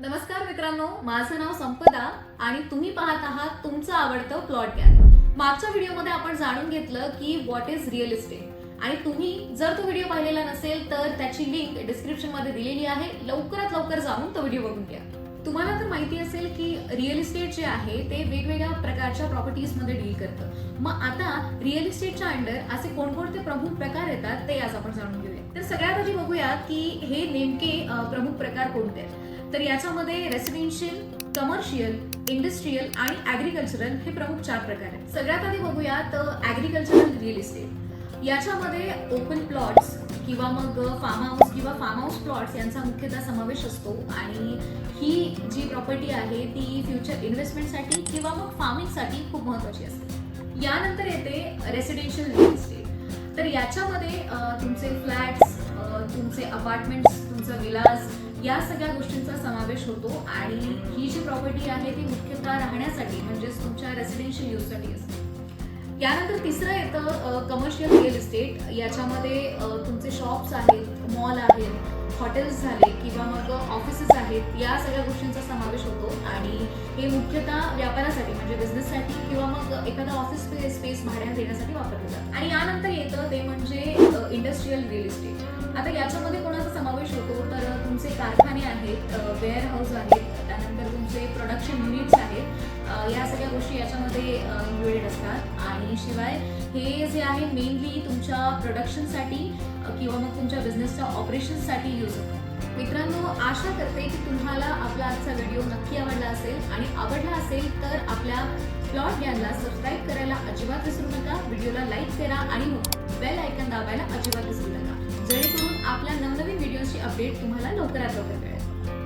नमस्कार मित्रांनो माझं नाव संपदा आणि तुम्ही पाहत आहात तुमचं आवडतं प्लॉट गॅप मागच्या व्हिडिओमध्ये आपण जाणून घेतलं की व्हॉट इज रिअल इस्टेट आणि तुम्ही जर तो व्हिडिओ पाहिलेला नसेल तर त्याची लिंक डिस्क्रिप्शनमध्ये दिलेली आहे. लवकरात लवकर जाऊन तो व्हिडिओ बघून घ्या. तुम्हाला तर माहिती असेल की रिअल इस्टेट जे आहे ते वेगवेगळ्या प्रकारच्या प्रॉपर्टीजमध्ये डील करतं. मग आता रिअल इस्टेटच्या अंडर असे कोणकोणते प्रमुख प्रकार येतात ते आज आपण जाणून घेऊया. तर सगळ्यात आधी बघूया की हे नेमके प्रमुख प्रकार कोणते आहेत? तर याच्यामध्ये रेसिडेन्शियल कमर्शियल इंडस्ट्रीयल आणि ऍग्रिकल्चरल हे प्रमुख चार प्रकार आहेत. सगळ्यात आधी बघूया तर ऍग्रिकल्चरल रिअल इस्टेट याच्यामध्ये ओपन प्लॉट्स किंवा मग फार्म हाऊस किंवा फार्म हाऊस प्लॉट्स यांचा मुख्यतः समावेश असतो. आणि ही जी प्रॉपर्टी आहे ती फ्युचर इन्व्हेस्टमेंटसाठी किंवा मग फार्मिंगसाठी खूप महत्वाची असते. यानंतर येते रेसिडेन्शियल रिअल इस्टेट तर याच्यामध्ये तुमचे फ्लॅट्स अपार्टमेंट्स तुमचं विलास या सगळ्या गोष्टींचा समावेश होतो. आणि ही जी प्रॉपर्टी आहे ती मुख्यतः राहण्यासाठी म्हणजेच तुमच्या रेसिडेन्शियल यूजसाठी असते. यानंतर तिसरं येतं कमर्शियल रिअल इस्टेट याच्यामध्ये तुमचे शॉप्स आहेत मॉल आहेत हॉटेल्स झाले किंवा मग ऑफिसेस आहेत या सगळ्या गोष्टींचा समावेश होतो. आणि हे मुख्यतः व्यापारासाठी म्हणजे बिझनेससाठी किंवा मग एखादा ऑफिस स्पेस स्पेस भाड्याने देण्यासाठी वापरलं जातं. आणि यानंतर येतं ते म्हणजे इंडस्ट्रीयल रिअल इस्टेट आता याच्यामध्ये कारखाने आहेत वेअर हाऊस आहेत त्यानंतर तुमचे प्रोडक्शन युनिट्स आहेत. या सगळ्या गोष्टी याच्यामध्ये इन्क्लुडेड असतात. आणि शिवाय हे जे आहे मेनली तुमच्या प्रोडक्शनसाठी किंवा मग तुमच्या बिझनेसच्या ऑपरेशनसाठी यूज होतं. मित्रांनो आशा करते की तुम्हाला आपला आजचा व्हिडिओ नक्की आवडला असेल. आणि आवडला असेल तर आपल्या प्लॉट यांना सबस्क्राईब करायला अजिबात विसरू नका. व्हिडिओला लाईक करा आणि बेल आयकन दाबायला अजिबात विसरू नका. जेणेकरून आपल्या नवनवीन अपडेट तुम्हाला लवकरात लवकर मिळेल